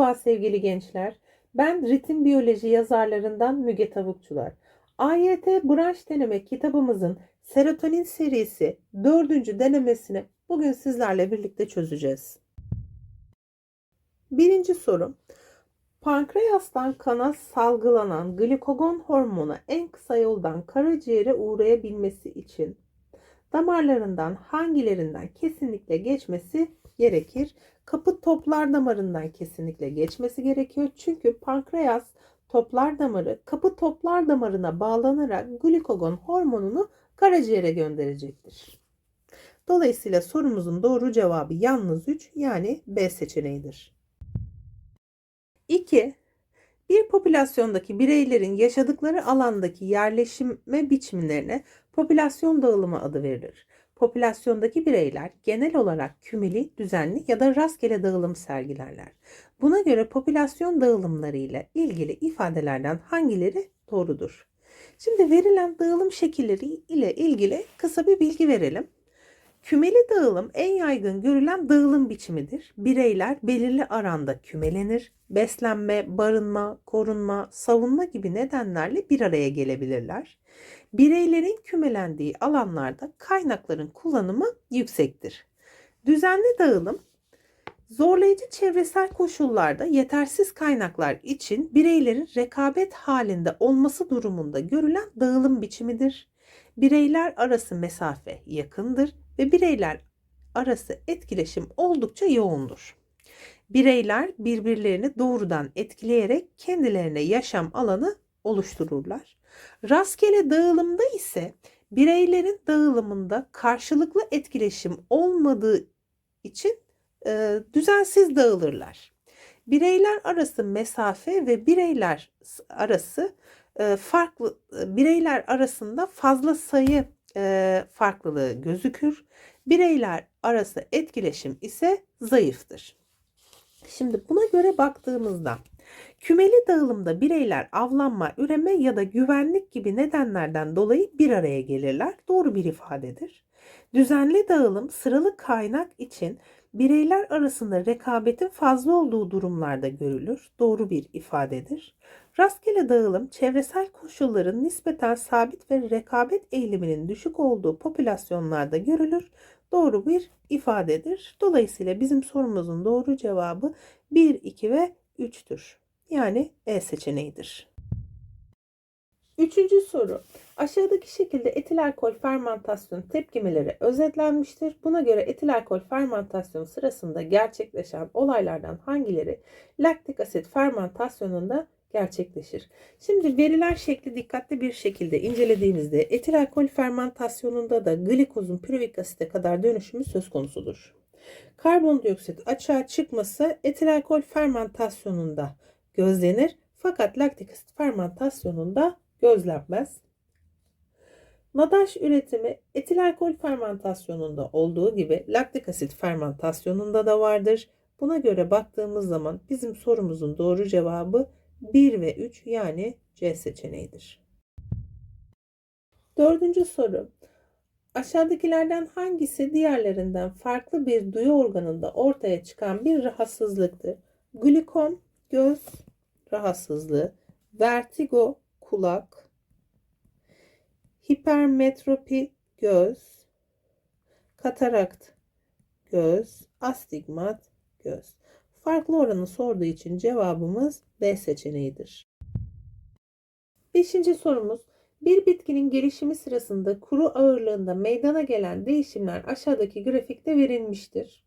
Merhaba sevgili gençler. Ben ritim biyoloji yazarlarından Müge Tavukçular. AYT branş deneme kitabımızın serotonin serisi dördüncü denemesini bugün sizlerle birlikte çözeceğiz. Birinci soru. Pankreastan kana salgılanan glikogon hormonu en kısa yoldan karaciğere uğrayabilmesi için damarlarından hangilerinden kesinlikle geçmesi gerekir? Kapı toplar damarından kesinlikle geçmesi gerekiyor. Çünkü pankreas toplar damarı kapı toplar damarına bağlanarak glikogon hormonunu karaciğere gönderecektir. Dolayısıyla sorumuzun doğru cevabı yalnız 3 yani B seçeneğidir. 2. Bir popülasyondaki bireylerin yaşadıkları alandaki yerleşime biçimlerine popülasyon dağılımı adı verilir. Popülasyondaki bireyler genel olarak kümeli, düzenli ya da rastgele dağılım sergilerler. Buna göre popülasyon dağılımları ile ilgili ifadelerden hangileri doğrudur? Şimdi verilen dağılım şekilleri ile ilgili kısa bir bilgi verelim. Kümeli dağılım en yaygın görülen dağılım biçimidir. Bireyler belirli aranda kümelenir. Beslenme, barınma, korunma, savunma gibi nedenlerle bir araya gelebilirler. Bireylerin kümelendiği alanlarda kaynakların kullanımı yüksektir. Düzenli dağılım zorlayıcı çevresel koşullarda yetersiz kaynaklar için bireylerin rekabet halinde olması durumunda görülen dağılım biçimidir. Bireyler arası mesafe yakındır ve bireyler arası etkileşim oldukça yoğundur. Bireyler birbirlerini doğrudan etkileyerek kendilerine yaşam alanı oluştururlar. Rastgele dağılımda ise bireylerin dağılımında karşılıklı etkileşim olmadığı için e, düzensiz dağılırlar. Bireyler arası mesafe ve bireyler arası e, farklı e, bireyler arasında fazla sayı e, farklılığı gözükür. Bireyler arası etkileşim ise zayıftır. Şimdi buna göre baktığımızda kümeli dağılımda bireyler avlanma, üreme ya da güvenlik gibi nedenlerden dolayı bir araya gelirler. Doğru bir ifadedir. Düzenli dağılım sıralı kaynak için bireyler arasında rekabetin fazla olduğu durumlarda görülür. Doğru bir ifadedir. Rastgele dağılım çevresel koşulların nispeten sabit ve rekabet eğiliminin düşük olduğu popülasyonlarda görülür. Doğru bir ifadedir. Dolayısıyla bizim sorumuzun doğru cevabı 1, 2 ve 3'tür. Yani E seçeneğidir. Üçüncü soru. Aşağıdaki şekilde etil alkol fermentasyon tepkimeleri özetlenmiştir. Buna göre etil alkol fermentasyon sırasında gerçekleşen olaylardan hangileri laktik asit fermentasyonunda gerçekleşir? Şimdi veriler şekli dikkatli bir şekilde incelediğimizde etil alkol fermentasyonunda da glikozun pürüvik asite kadar dönüşümü söz konusudur. Karbondioksit açığa çıkması etil alkol fermentasyonunda gözlenir fakat laktik asit fermentasyonunda gözlenmez. Nadaş üretimi etil alkol fermentasyonunda olduğu gibi laktik asit fermentasyonunda da vardır. Buna göre baktığımız zaman bizim sorumuzun doğru cevabı 1 ve 3 yani C seçeneğidir. Dördüncü soru. Aşağıdakilerden hangisi diğerlerinden farklı bir duyu organında ortaya çıkan bir rahatsızlıktır? Glikom, göz rahatsızlığı, vertigo, kulak, hipermetropi, göz, katarakt, göz, astigmat, göz. Farklı oranı sorduğu için cevabımız B seçeneğidir. Beşinci sorumuz. Bir bitkinin gelişimi sırasında kuru ağırlığında meydana gelen değişimler aşağıdaki grafikte verilmiştir.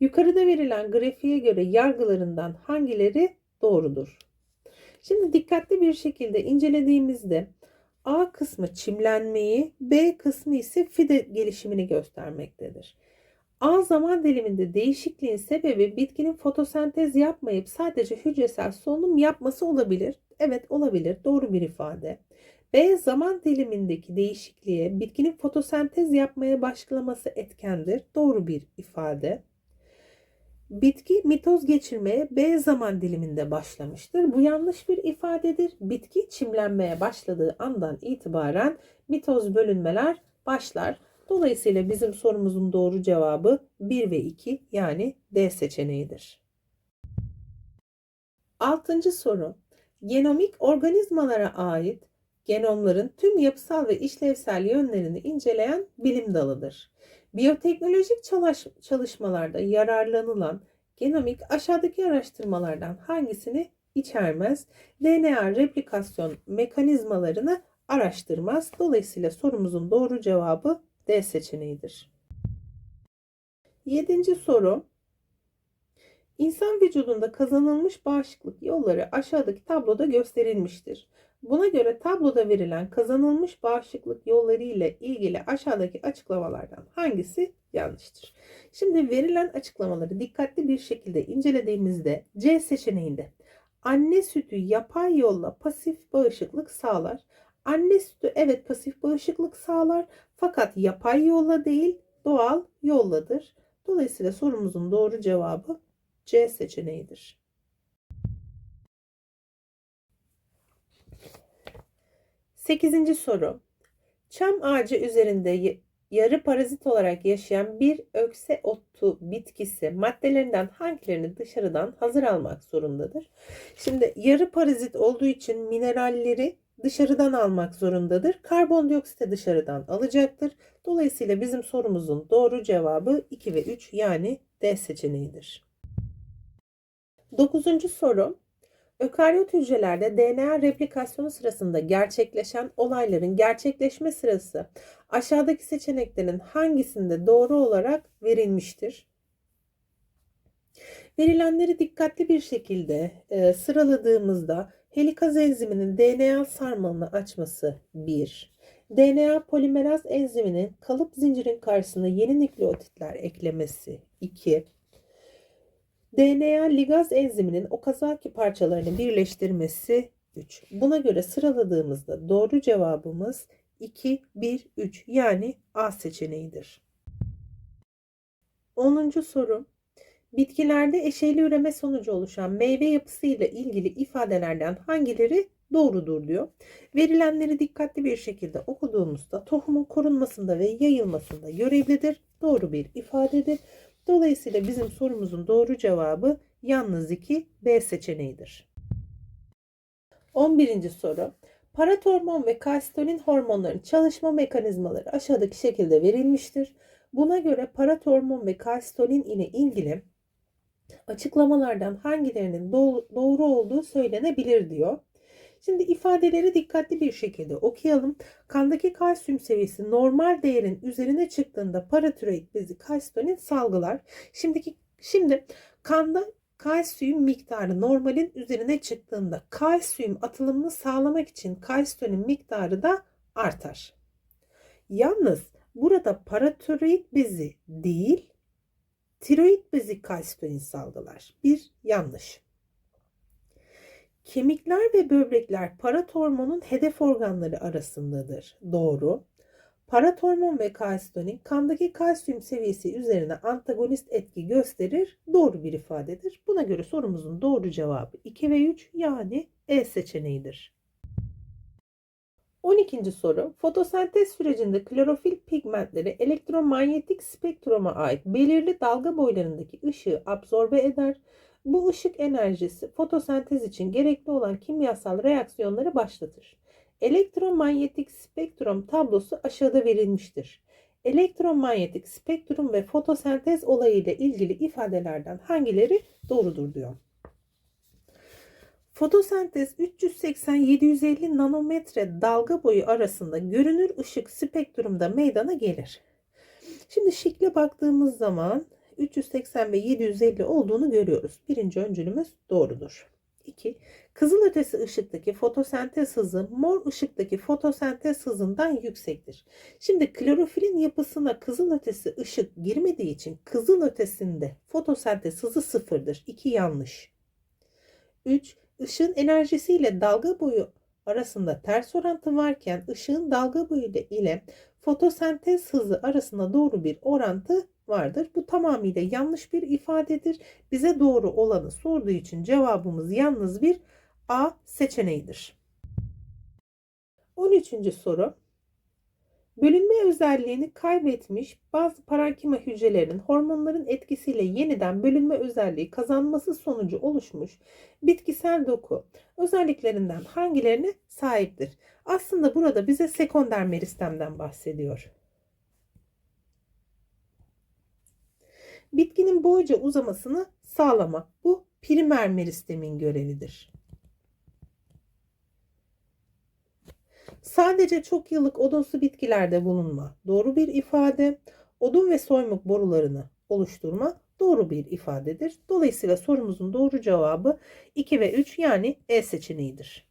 Yukarıda verilen grafiğe göre yargılarından hangileri doğrudur? Şimdi dikkatli bir şekilde incelediğimizde A kısmı çimlenmeyi, B kısmı ise fide gelişimini göstermektedir. A zaman diliminde değişikliğin sebebi bitkinin fotosentez yapmayıp sadece hücresel solunum yapması olabilir. Evet olabilir. Doğru bir ifade. B zaman dilimindeki değişikliğe bitkinin fotosentez yapmaya başlaması etkendir. Doğru bir ifade. Bitki mitoz geçirmeye B zaman diliminde başlamıştır. Bu yanlış bir ifadedir. Bitki çimlenmeye başladığı andan itibaren mitoz bölünmeler başlar. Dolayısıyla bizim sorumuzun doğru cevabı 1 ve 2 yani D seçeneğidir. Altıncı soru. Genomik organizmalara ait genomların tüm yapısal ve işlevsel yönlerini inceleyen bilim dalıdır. Biyoteknolojik çalış çalışmalarda yararlanılan genomik aşağıdaki araştırmalardan hangisini içermez? DNA replikasyon mekanizmalarını araştırmaz. Dolayısıyla sorumuzun doğru cevabı D seçeneğidir. Yedinci soru. İnsan vücudunda kazanılmış bağışıklık yolları aşağıdaki tabloda gösterilmiştir. Buna göre tabloda verilen kazanılmış bağışıklık yolları ile ilgili aşağıdaki açıklamalardan hangisi yanlıştır? Şimdi verilen açıklamaları dikkatli bir şekilde incelediğimizde C seçeneğinde anne sütü yapay yolla pasif bağışıklık sağlar. Anne sütü evet pasif bağışıklık sağlar fakat yapay yolla değil doğal yolladır. Dolayısıyla sorumuzun doğru cevabı C seçeneğidir. Sekizinci soru. Çam ağacı üzerinde yarı parazit olarak yaşayan bir ökse otu bitkisi maddelerinden hangilerini dışarıdan hazır almak zorundadır? Şimdi yarı parazit olduğu için mineralleri dışarıdan almak zorundadır. Karbondioksit de dışarıdan alacaktır. Dolayısıyla bizim sorumuzun doğru cevabı 2 ve 3 yani D seçeneğidir. Dokuzuncu soru. Ökaryot hücrelerde DNA replikasyonu sırasında gerçekleşen olayların gerçekleşme sırası aşağıdaki seçeneklerin hangisinde doğru olarak verilmiştir? Verilenleri dikkatli bir şekilde e, sıraladığımızda helikaz enziminin DNA sarmalını açması 1, DNA polimeraz enziminin kalıp zincirin karşısına yeni nükleotitler eklemesi 2, DNA ligaz enziminin okazaki parçalarını birleştirmesi 3. Buna göre sıraladığımızda doğru cevabımız 2, 1, 3 yani A seçeneğidir. 10. soru. Bitkilerde eşeyli üreme sonucu oluşan meyve yapısı ile ilgili ifadelerden hangileri doğrudur diyor. Verilenleri dikkatli bir şekilde okuduğumuzda tohumun korunmasında ve yayılmasında görevlidir. Doğru bir ifadedir. Dolayısıyla bizim sorumuzun doğru cevabı yalnız 2 B seçeneğidir. 11. soru. Paratormon ve kalsitonin hormonların çalışma mekanizmaları aşağıdaki şekilde verilmiştir. Buna göre paratormon ve kalsitonin ile ilgili açıklamalardan hangilerinin doğru olduğu söylenebilir diyor. Şimdi ifadeleri dikkatli bir şekilde okuyalım. Kandaki kalsiyum seviyesi normal değerin üzerine çıktığında paratiroid bezi kalsitonin salgılar. Şimdiki şimdi kanda kalsiyum miktarı normalin üzerine çıktığında kalsiyum atılımını sağlamak için kalsitonin miktarı da artar. Yalnız burada paratiroid bezi değil tiroid bezi kalsitonin salgılar. Bir yanlış. Kemikler ve böbrekler paratormonun hedef organları arasındadır. Doğru. Paratormon ve kalsitonin kandaki kalsiyum seviyesi üzerine antagonist etki gösterir. Doğru bir ifadedir. Buna göre sorumuzun doğru cevabı 2 ve 3 yani E seçeneğidir. 12. soru. Fotosentez sürecinde klorofil pigmentleri elektromanyetik spektruma ait belirli dalga boylarındaki ışığı absorbe eder bu ışık enerjisi fotosentez için gerekli olan kimyasal reaksiyonları başlatır. Elektromanyetik spektrum tablosu aşağıda verilmiştir. Elektromanyetik spektrum ve fotosentez olayı ile ilgili ifadelerden hangileri doğrudur diyor. Fotosentez 380-750 nanometre dalga boyu arasında görünür ışık spektrumda meydana gelir. Şimdi şekle baktığımız zaman 380 ve 750 olduğunu görüyoruz. Birinci öncülümüz doğrudur. 2. Kızılötesi ışıktaki fotosentez hızı mor ışıktaki fotosentez hızından yüksektir. Şimdi klorofilin yapısına kızılötesi ışık girmediği için kızılötesinde fotosentez hızı sıfırdır. 2 yanlış. 3. Işığın enerjisiyle dalga boyu arasında ters orantı varken ışığın dalga boyu ile fotosentez hızı arasında doğru bir orantı vardır. Bu tamamıyla yanlış bir ifadedir. Bize doğru olanı sorduğu için cevabımız yalnız bir A seçeneğidir. 13. soru. Bölünme özelliğini kaybetmiş bazı parenkima hücrelerinin hormonların etkisiyle yeniden bölünme özelliği kazanması sonucu oluşmuş bitkisel doku özelliklerinden hangilerine sahiptir? Aslında burada bize sekonder meristemden bahsediyor. Bitkinin boyca uzamasını sağlamak bu primer meristemin görevidir. Sadece çok yıllık odunsu bitkilerde bulunma doğru bir ifade. Odun ve soymuk borularını oluşturma doğru bir ifadedir. Dolayısıyla sorumuzun doğru cevabı 2 ve 3 yani E seçeneğidir.